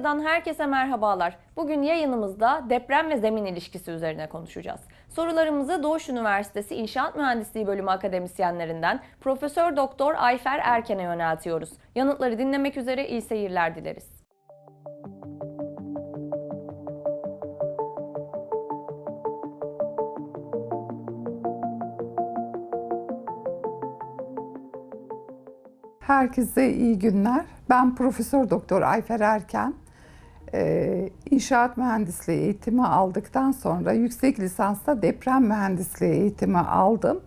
Dosyadan herkese merhabalar. Bugün yayınımızda deprem ve zemin ilişkisi üzerine konuşacağız. Sorularımızı Doğuş Üniversitesi İnşaat Mühendisliği Bölümü akademisyenlerinden Profesör Doktor Ayfer Erken'e yöneltiyoruz. Yanıtları dinlemek üzere iyi seyirler dileriz. Herkese iyi günler. Ben Profesör Doktor Ayfer Erken. Ee, İnşaat mühendisliği eğitimi aldıktan sonra yüksek lisansta deprem mühendisliği eğitimi aldım.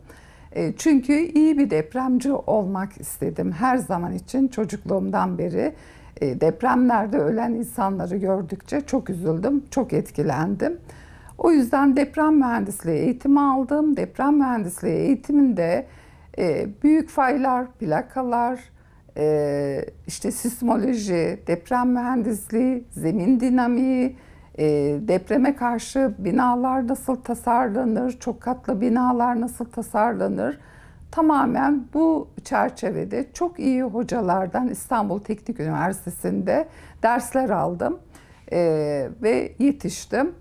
Ee, çünkü iyi bir depremci olmak istedim her zaman için çocukluğumdan beri. e, depremlerde ölen insanları gördükçe çok üzüldüm, çok etkilendim. O yüzden deprem mühendisliği eğitimi aldım. Deprem mühendisliği eğitiminde e, büyük faylar, plakalar, e, işte sismoloji, deprem mühendisliği, zemin dinamiği, e, depreme karşı binalar nasıl tasarlanır, çok katlı binalar nasıl tasarlanır, tamamen bu çerçevede çok iyi hocalardan İstanbul Teknik Üniversitesi'nde dersler aldım e, ve yetiştim.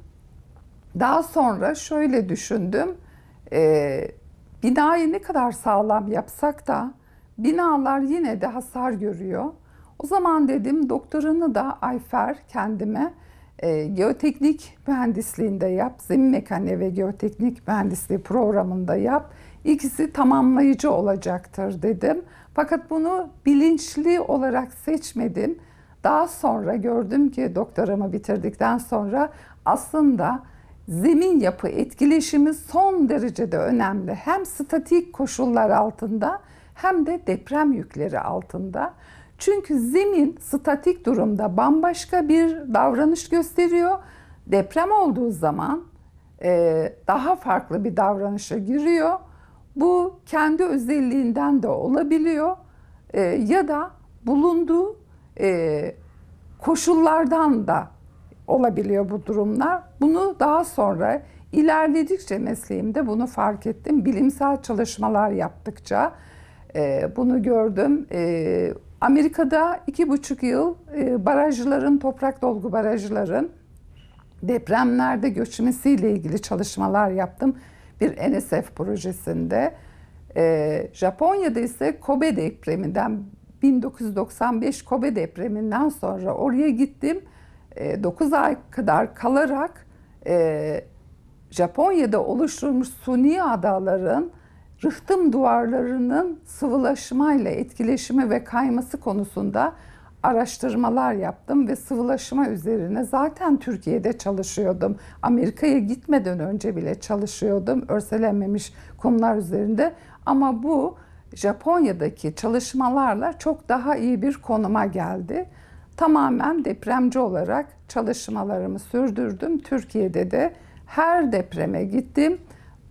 Daha sonra şöyle düşündüm, e, binayı ne kadar sağlam yapsak da binalar yine de hasar görüyor. O zaman dedim doktorunu da Ayfer kendime e, geoteknik mühendisliğinde yap, zemin mekaniği ve geoteknik mühendisliği programında yap. İkisi tamamlayıcı olacaktır dedim. Fakat bunu bilinçli olarak seçmedim. Daha sonra gördüm ki doktoramı bitirdikten sonra aslında zemin yapı etkileşimi son derecede önemli. Hem statik koşullar altında hem de deprem yükleri altında. Çünkü zemin statik durumda bambaşka bir davranış gösteriyor. Deprem olduğu zaman e, daha farklı bir davranışa giriyor. Bu kendi özelliğinden de olabiliyor E, ya da bulunduğu e, koşullardan da olabiliyor bu durumlar. Bunu daha sonra ilerledikçe mesleğimde bunu fark ettim. Bilimsel çalışmalar yaptıkça e, bunu gördüm. E, Amerika'da iki buçuk yıl e, barajların, toprak dolgu barajların depremlerde göçmesiyle ilgili çalışmalar yaptım. Bir NSF projesinde. E, Japonya'da ise Kobe depreminden 1995 Kobe depreminden sonra oraya gittim. 9 ay kadar kalarak e, Japonya'da oluşturulmuş suni adaların rıhtım duvarlarının sıvılaşmayla etkileşimi ve kayması konusunda araştırmalar yaptım ve sıvılaşma üzerine zaten Türkiye'de çalışıyordum. Amerika'ya gitmeden önce bile çalışıyordum örselenmemiş konular üzerinde ama bu Japonya'daki çalışmalarla çok daha iyi bir konuma geldi. Tamamen depremci olarak çalışmalarımı sürdürdüm. Türkiye'de de her depreme gittim.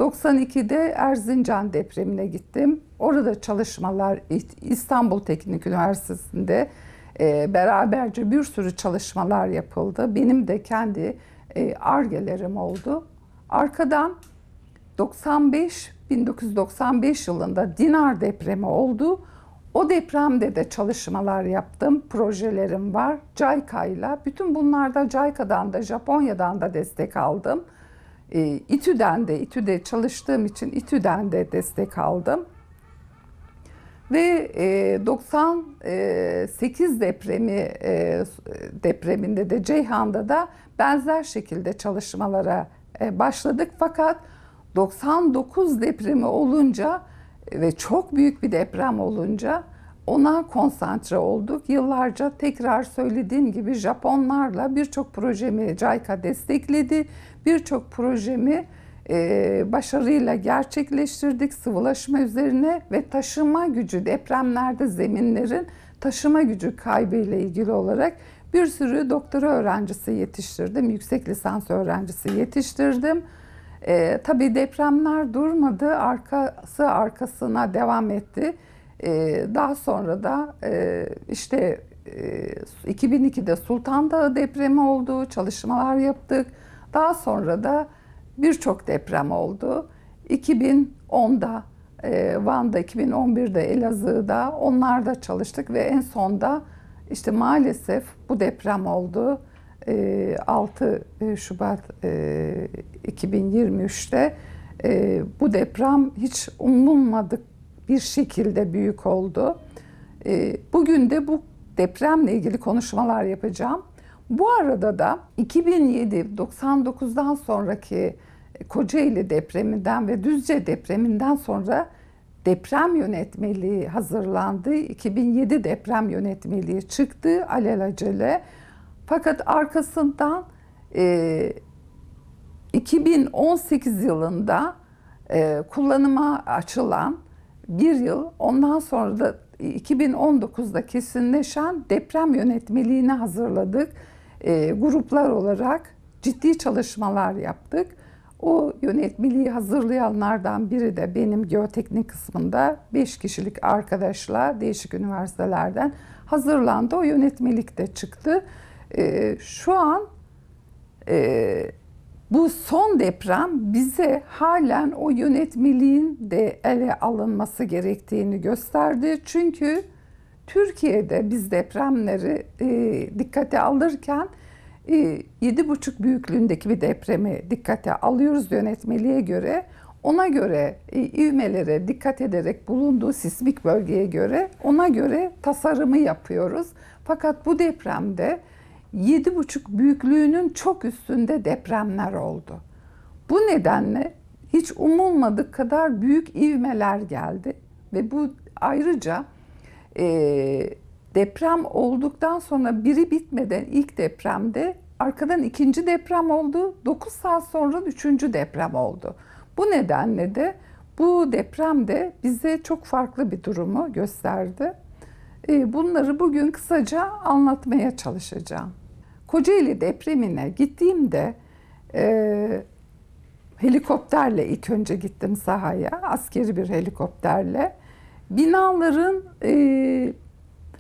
92'de Erzincan depremine gittim. Orada çalışmalar İstanbul Teknik Üniversitesi'nde e, beraberce bir sürü çalışmalar yapıldı. Benim de kendi e, argelerim oldu. Arkadan 95 1995 yılında Dinar depremi oldu. O depremde de çalışmalar yaptım. Projelerim var. JICA bütün bunlarda JICA'dan da Japonya'dan da destek aldım. E, İTÜ'den de, İTÜ'de çalıştığım için İTÜ'den de destek aldım. Ve e, 98 depremi e, depreminde de Ceyhan'da da benzer şekilde çalışmalara e, başladık. Fakat 99 depremi olunca ve çok büyük bir deprem olunca ona konsantre olduk. Yıllarca tekrar söylediğim gibi Japonlarla birçok projemi JICA destekledi. Birçok projemi e, başarıyla gerçekleştirdik sıvılaşma üzerine ve taşıma gücü depremlerde zeminlerin taşıma gücü kaybı ile ilgili olarak bir sürü doktora öğrencisi yetiştirdim. Yüksek lisans öğrencisi yetiştirdim. E, tabii depremler durmadı, arkası arkasına devam etti. E, daha sonra da e, işte e, 2002'de Sultan Dağı depremi oldu, çalışmalar yaptık. Daha sonra da birçok deprem oldu. 2010'da e, Van'da, 2011'de Elazığ'da onlarda çalıştık ve en sonda İşte maalesef bu deprem oldu. Ee, 6 Şubat e, 2023'te e, bu deprem hiç umulmadık bir şekilde büyük oldu. E, Bugün de bu depremle ilgili konuşmalar yapacağım. Bu arada da 2007-99'dan sonraki Kocaeli depreminden ve Düzce depreminden sonra deprem yönetmeliği hazırlandı. 2007 deprem yönetmeliği çıktı alelacele. Fakat arkasından e, 2018 yılında e, kullanıma açılan bir yıl ondan sonra da 2019'da kesinleşen deprem yönetmeliğini hazırladık. E, gruplar olarak ciddi çalışmalar yaptık. O yönetmeliği hazırlayanlardan biri de benim geoteknik kısmında 5 kişilik arkadaşla değişik üniversitelerden hazırlandı. O yönetmelik de çıktı. E, şu an e, bu son deprem bize halen o yönetmeliğin de ele alınması gerektiğini gösterdi. Çünkü Türkiye'de biz depremleri e, dikkate alırken e, 7,5 büyüklüğündeki bir depremi dikkate alıyoruz yönetmeliğe göre. Ona göre e, ivmelere dikkat ederek bulunduğu sismik bölgeye göre ona göre tasarımı yapıyoruz. Fakat bu depremde 7,5 büyüklüğünün çok üstünde depremler oldu. Bu nedenle hiç umulmadık kadar büyük ivmeler geldi ve bu ayrıca e, deprem olduktan sonra biri bitmeden ilk depremde arkadan ikinci deprem oldu. 9 saat sonra üçüncü deprem oldu. Bu nedenle de bu deprem de bize çok farklı bir durumu gösterdi. E, bunları bugün kısaca anlatmaya çalışacağım. Kocaeli depremine gittiğimde e, helikopterle ilk önce gittim sahaya, askeri bir helikopterle. Binaların e,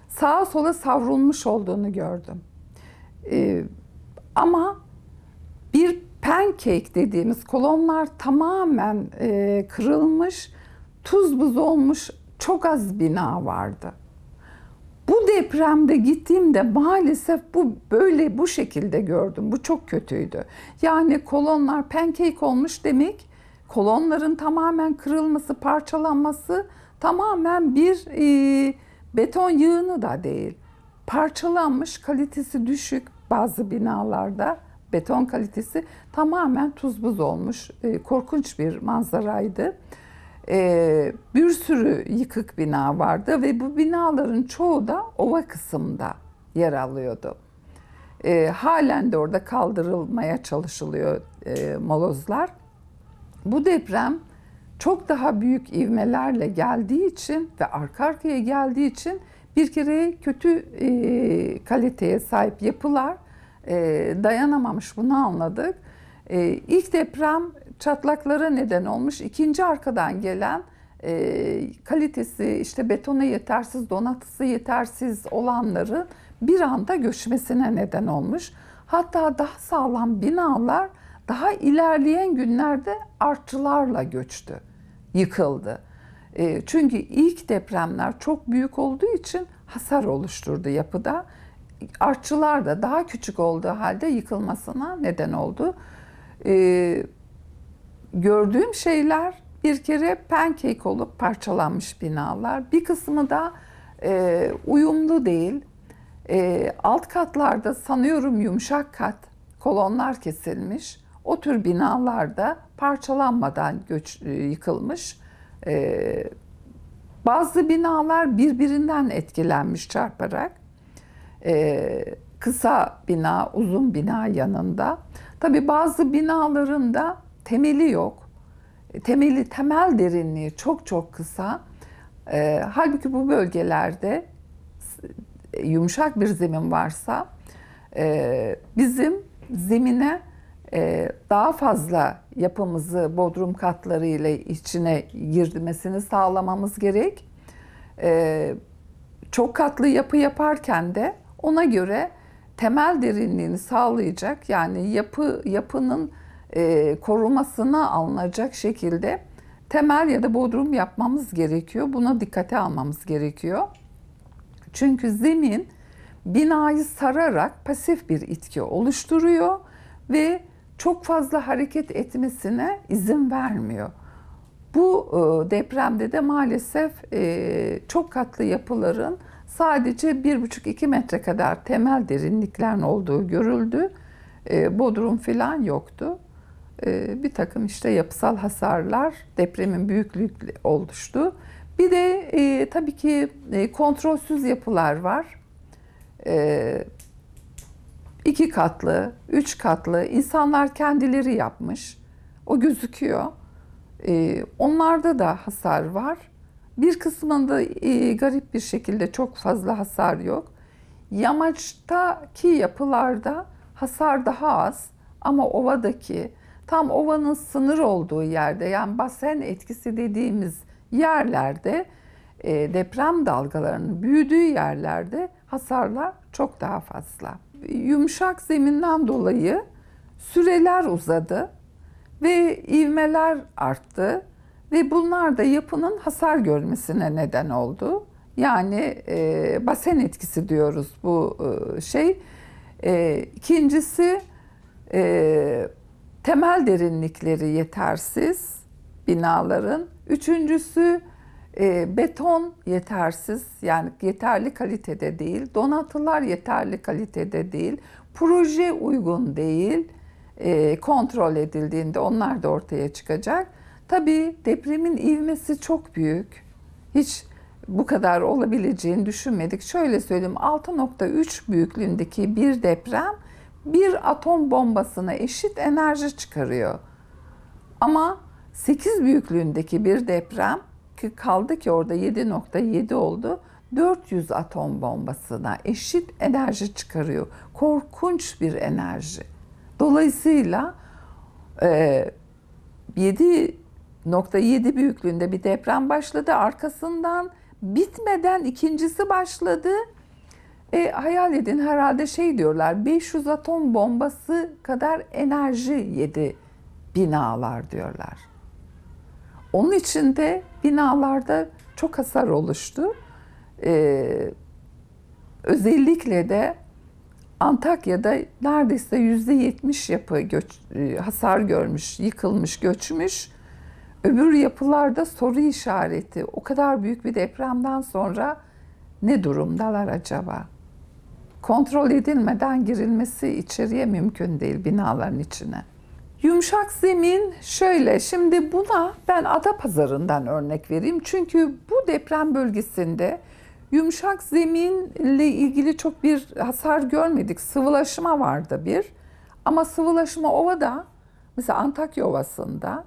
sağa sola savrulmuş olduğunu gördüm. E, ama bir pancake dediğimiz kolonlar tamamen e, kırılmış, tuz buz olmuş çok az bina vardı. Bu depremde gittiğimde maalesef bu böyle bu şekilde gördüm. Bu çok kötüydü. Yani kolonlar pancake olmuş demek kolonların tamamen kırılması, parçalanması tamamen bir e, beton yığını da değil. Parçalanmış, kalitesi düşük bazı binalarda beton kalitesi tamamen tuz buz olmuş. E, korkunç bir manzaraydı. E, bir sürü yıkık bina vardı ve bu binaların çoğu da ova kısımda yer alıyordu. E, halen de orada kaldırılmaya çalışılıyor e, molozlar. Bu deprem çok daha büyük ivmelerle geldiği için ve arka arkaya geldiği için bir kere kötü e, kaliteye sahip yapılar e, dayanamamış bunu anladık. E, ilk deprem çatlaklara neden olmuş. İkinci arkadan gelen e, kalitesi işte betona yetersiz, donatısı yetersiz olanların bir anda göçmesine neden olmuş. Hatta daha sağlam binalar daha ilerleyen günlerde artçılarla göçtü, yıkıldı. E, çünkü ilk depremler çok büyük olduğu için hasar oluşturdu yapıda. Artçılar da daha küçük olduğu halde yıkılmasına neden oldu. E, gördüğüm şeyler bir kere pancake olup parçalanmış binalar. Bir kısmı da e, uyumlu değil. E, alt katlarda sanıyorum yumuşak kat kolonlar kesilmiş. O tür binalarda parçalanmadan göç, e, yıkılmış. E, bazı binalar birbirinden etkilenmiş çarparak. E, kısa bina, uzun bina yanında. Tabii bazı binaların da temeli yok. Temeli, temel derinliği çok çok kısa. E, halbuki bu bölgelerde yumuşak bir zemin varsa e, bizim zemine e, daha fazla yapımızı bodrum katları ile içine girmesini sağlamamız gerek. E, çok katlı yapı yaparken de ona göre temel derinliğini sağlayacak yani yapı yapının e, korumasına alınacak şekilde temel ya da bodrum yapmamız gerekiyor. Buna dikkate almamız gerekiyor. Çünkü zemin binayı sararak pasif bir itki oluşturuyor ve çok fazla hareket etmesine izin vermiyor. Bu e, depremde de maalesef e, çok katlı yapıların sadece 1,5-2 metre kadar temel derinliklerin olduğu görüldü. Bodrum falan yoktu. E, Bir takım işte yapısal hasarlar depremin büyüklüğü oluştu. Bir de e, tabii ki e, kontrolsüz yapılar var. E, iki katlı, üç katlı insanlar kendileri yapmış. O gözüküyor. Ee, onlarda da hasar var. Bir kısmında e, garip bir şekilde çok fazla hasar yok. Yamaçtaki yapılarda hasar daha az ama ovadaki tam ovanın sınır olduğu yerde yani basen etkisi dediğimiz yerlerde e, deprem dalgalarının büyüdüğü yerlerde hasarlar çok daha fazla. Yumuşak zeminden dolayı süreler uzadı ve ivmeler arttı ve bunlar da yapının hasar görmesine neden oldu. Yani e, basen etkisi diyoruz bu e, şey. E, ikincisi e, temel derinlikleri yetersiz binaların. Üçüncüsü e, beton yetersiz yani yeterli kalitede değil. Donatılar yeterli kalitede değil. Proje uygun değil. E, kontrol edildiğinde onlar da ortaya çıkacak. Tabii depremin ivmesi çok büyük. Hiç bu kadar olabileceğini düşünmedik. Şöyle söyleyeyim 6.3 büyüklüğündeki bir deprem bir atom bombasına eşit enerji çıkarıyor. Ama 8 büyüklüğündeki bir deprem ki kaldı ki orada 7.7 oldu. 400 atom bombasına eşit enerji çıkarıyor. Korkunç bir enerji. Dolayısıyla e, 7.7 büyüklüğünde bir deprem başladı. Arkasından bitmeden ikincisi başladı. E, hayal edin herhalde şey diyorlar 500 atom bombası kadar enerji yedi binalar diyorlar. Onun için de binalarda çok hasar oluştu. Ee, özellikle de Antakya'da neredeyse yüzde yetmiş yapı göç, e, hasar görmüş, yıkılmış, göçmüş. Öbür yapılarda soru işareti. O kadar büyük bir depremden sonra ne durumdalar acaba? Kontrol edilmeden girilmesi içeriye mümkün değil binaların içine. Yumuşak zemin şöyle, şimdi buna ben Adapazarı'ndan örnek vereyim. Çünkü bu deprem bölgesinde yumuşak zeminle ilgili çok bir hasar görmedik. Sıvılaşma vardı bir. Ama sıvılaşma ovada, mesela Antakya Ovası'nda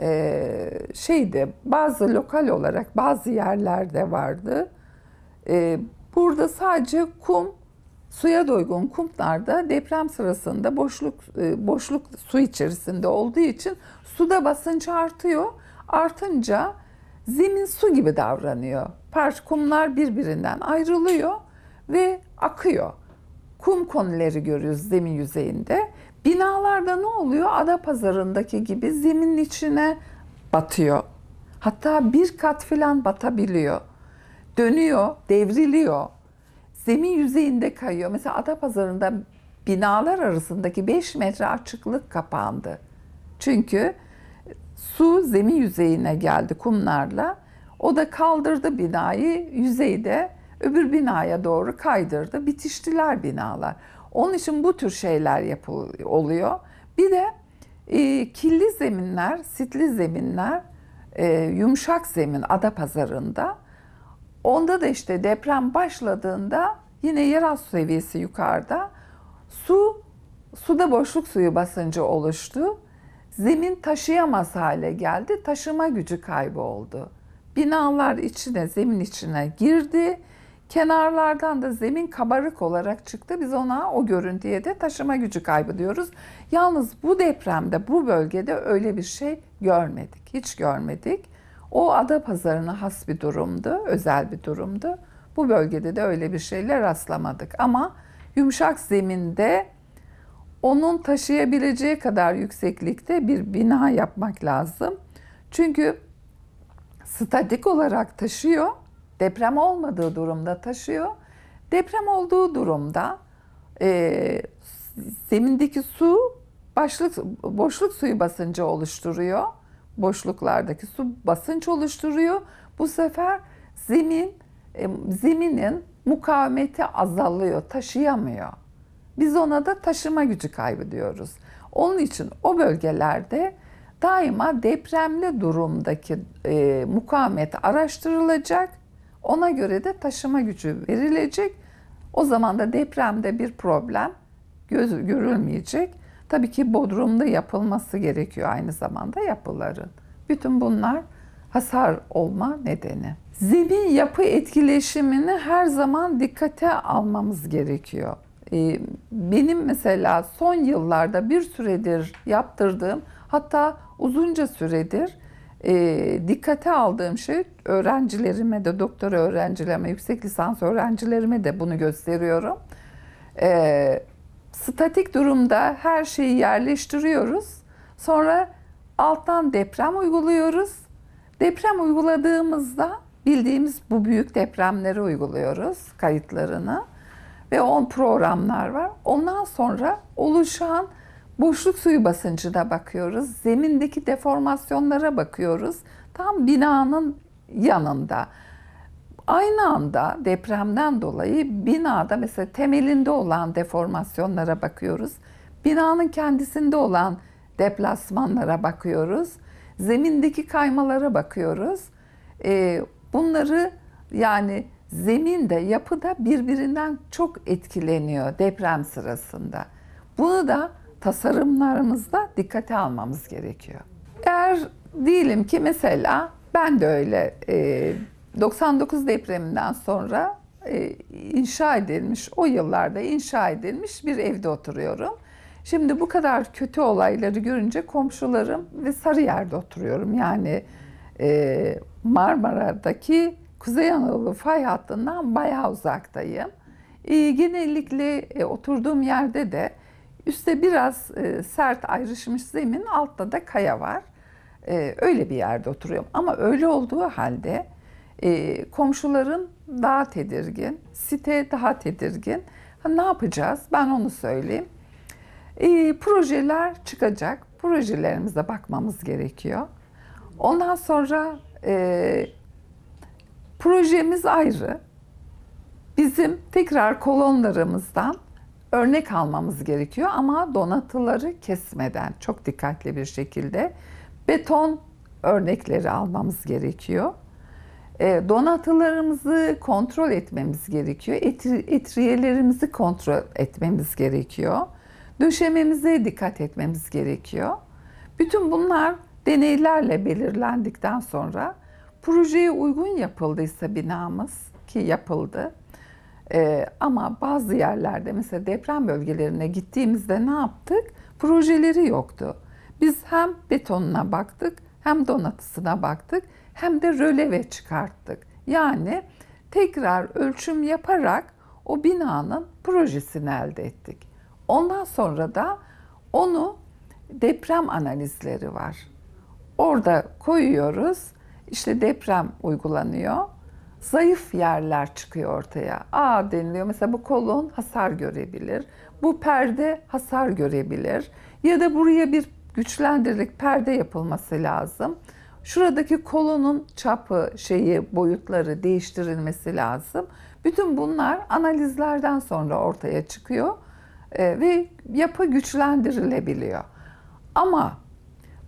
e, şeydi, bazı lokal olarak bazı yerlerde vardı. E, burada sadece kum Suya doygun kumlarda deprem sırasında boşluk e, boşluk su içerisinde olduğu için suda basınç artıyor. Artınca zemin su gibi davranıyor. Parç kumlar birbirinden ayrılıyor ve akıyor. Kum konileri görüyoruz zemin yüzeyinde. Binalarda ne oluyor? Ada pazarındaki gibi zeminin içine batıyor. Hatta bir kat falan batabiliyor. Dönüyor, devriliyor zemin yüzeyinde kayıyor. Mesela Adapazarı'nda binalar arasındaki 5 metre açıklık kapandı. Çünkü su zemin yüzeyine geldi kumlarla. O da kaldırdı binayı yüzeyde öbür binaya doğru kaydırdı. Bitiştiler binalar. Onun için bu tür şeyler yapılıyor oluyor. Bir de e, kirli zeminler, sitli zeminler, e, yumuşak zemin Adapazarı'nda Onda da işte deprem başladığında yine yeraltı seviyesi yukarıda. Su, suda boşluk suyu basıncı oluştu. Zemin taşıyamaz hale geldi. Taşıma gücü kayboldu. Binalar içine, zemin içine girdi. Kenarlardan da zemin kabarık olarak çıktı. Biz ona o görüntüye de taşıma gücü kaybı diyoruz. Yalnız bu depremde, bu bölgede öyle bir şey görmedik. Hiç görmedik. O ada pazarına has bir durumdu, özel bir durumdu. Bu bölgede de öyle bir şeyle rastlamadık. Ama yumuşak zeminde onun taşıyabileceği kadar yükseklikte bir bina yapmak lazım. Çünkü statik olarak taşıyor, deprem olmadığı durumda taşıyor. Deprem olduğu durumda e, zemindeki su başlık boşluk suyu basıncı oluşturuyor. Boşluklardaki su basınç oluşturuyor. Bu sefer zemin e, zeminin mukavemeti azalıyor, taşıyamıyor. Biz ona da taşıma gücü kaybı diyoruz. Onun için o bölgelerde daima depremli durumdaki e, mukavemet araştırılacak. Ona göre de taşıma gücü verilecek. O zaman da depremde bir problem göz, görülmeyecek. Tabii ki Bodrum'da yapılması gerekiyor aynı zamanda yapıların. Bütün bunlar hasar olma nedeni. Zemin yapı etkileşimini her zaman dikkate almamız gerekiyor. Ee, Benim mesela son yıllarda bir süredir yaptırdığım hatta uzunca süredir e, dikkate aldığım şey öğrencilerime de doktora öğrencilerime, yüksek lisans öğrencilerime de bunu gösteriyorum. Ee, statik durumda her şeyi yerleştiriyoruz. Sonra alttan deprem uyguluyoruz. Deprem uyguladığımızda bildiğimiz bu büyük depremleri uyguluyoruz kayıtlarını ve on programlar var. Ondan sonra oluşan boşluk suyu basıncına bakıyoruz. Zemindeki deformasyonlara bakıyoruz. Tam binanın yanında. Aynı anda depremden dolayı binada mesela temelinde olan deformasyonlara bakıyoruz. Binanın kendisinde olan deplasmanlara bakıyoruz. Zemindeki kaymalara bakıyoruz. Ee, bunları yani zeminde, yapıda birbirinden çok etkileniyor deprem sırasında. Bunu da tasarımlarımızda dikkate almamız gerekiyor. Eğer diyelim ki mesela ben de öyle e, 99 depreminden sonra e, inşa edilmiş, o yıllarda inşa edilmiş bir evde oturuyorum. Şimdi bu kadar kötü olayları görünce komşularım ve Sarıyer'de oturuyorum. Yani e, Marmara'daki Kuzey Anadolu fay hattından bayağı uzaktayım. E, genellikle e, oturduğum yerde de üstte biraz sert ayrışmış zemin, altta da kaya var. Öyle bir yerde oturuyorum. Ama öyle olduğu halde e, komşularım daha tedirgin, site daha tedirgin. Ha, ne yapacağız? Ben onu söyleyeyim. E, projeler çıkacak. Projelerimize bakmamız gerekiyor. Ondan sonra e, projemiz ayrı. Bizim tekrar kolonlarımızdan örnek almamız gerekiyor ama donatıları kesmeden çok dikkatli bir şekilde beton örnekleri almamız gerekiyor. E, donatılarımızı kontrol etmemiz gerekiyor. Etri, etriyelerimizi kontrol etmemiz gerekiyor. Döşememize dikkat etmemiz gerekiyor. Bütün bunlar deneylerle belirlendikten sonra projeye uygun yapıldıysa binamız ki yapıldı. Ee, ama bazı yerlerde mesela deprem bölgelerine gittiğimizde ne yaptık? Projeleri yoktu. Biz hem betonuna baktık hem donatısına baktık hem de röleve çıkarttık. Yani tekrar ölçüm yaparak o binanın projesini elde ettik. Ondan sonra da onu deprem analizleri var. Orada koyuyoruz. İşte deprem uygulanıyor. Zayıf yerler çıkıyor ortaya. Aa deniliyor. Mesela bu kolon hasar görebilir. Bu perde hasar görebilir. Ya da buraya bir güçlendirilik perde yapılması lazım. Şuradaki kolonun çapı, şeyi, boyutları değiştirilmesi lazım. Bütün bunlar analizlerden sonra ortaya çıkıyor e, ve yapı güçlendirilebiliyor. Ama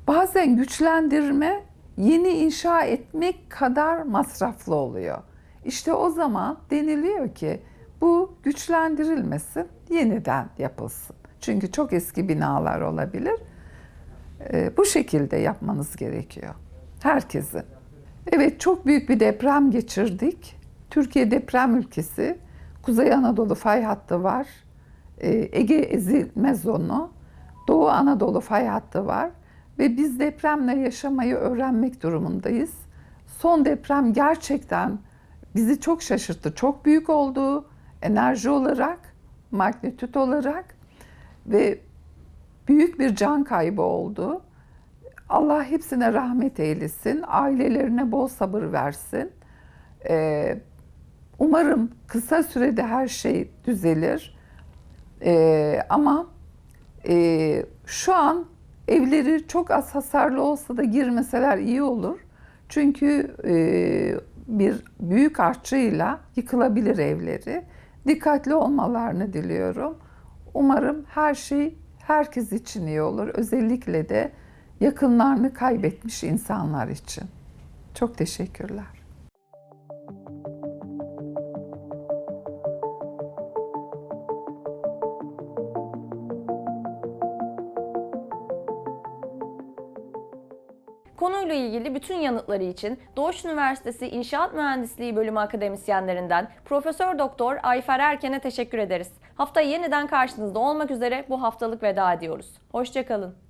bazen güçlendirme yeni inşa etmek kadar masraflı oluyor. İşte o zaman deniliyor ki bu güçlendirilmesin, yeniden yapılsın. Çünkü çok eski binalar olabilir. E, bu şekilde yapmanız gerekiyor. Herkesin. Evet çok büyük bir deprem geçirdik. Türkiye deprem ülkesi. Kuzey Anadolu fay hattı var. E, Ege ezilme zonu. Doğu Anadolu fay hattı var. Ve biz depremle yaşamayı öğrenmek durumundayız. Son deprem gerçekten bizi çok şaşırttı. Çok büyük oldu enerji olarak, magnitüt olarak ve büyük bir can kaybı oldu. Allah hepsine rahmet eylesin, ailelerine bol sabır versin. Ee, Umarım kısa sürede her şey düzelir. Ee, ama e, şu an evleri çok az hasarlı olsa da girmeseler iyi olur. Çünkü e, bir büyük artçıyla yıkılabilir evleri. Dikkatli olmalarını diliyorum. Umarım her şey herkes için iyi olur. Özellikle de yakınlarını kaybetmiş insanlar için. Çok teşekkürler. Konuyla ilgili bütün yanıtları için Doğuş Üniversitesi İnşaat Mühendisliği Bölümü akademisyenlerinden Profesör Doktor Ayfer Erken'e teşekkür ederiz. Haftaya yeniden karşınızda olmak üzere bu haftalık veda ediyoruz. Hoşçakalın.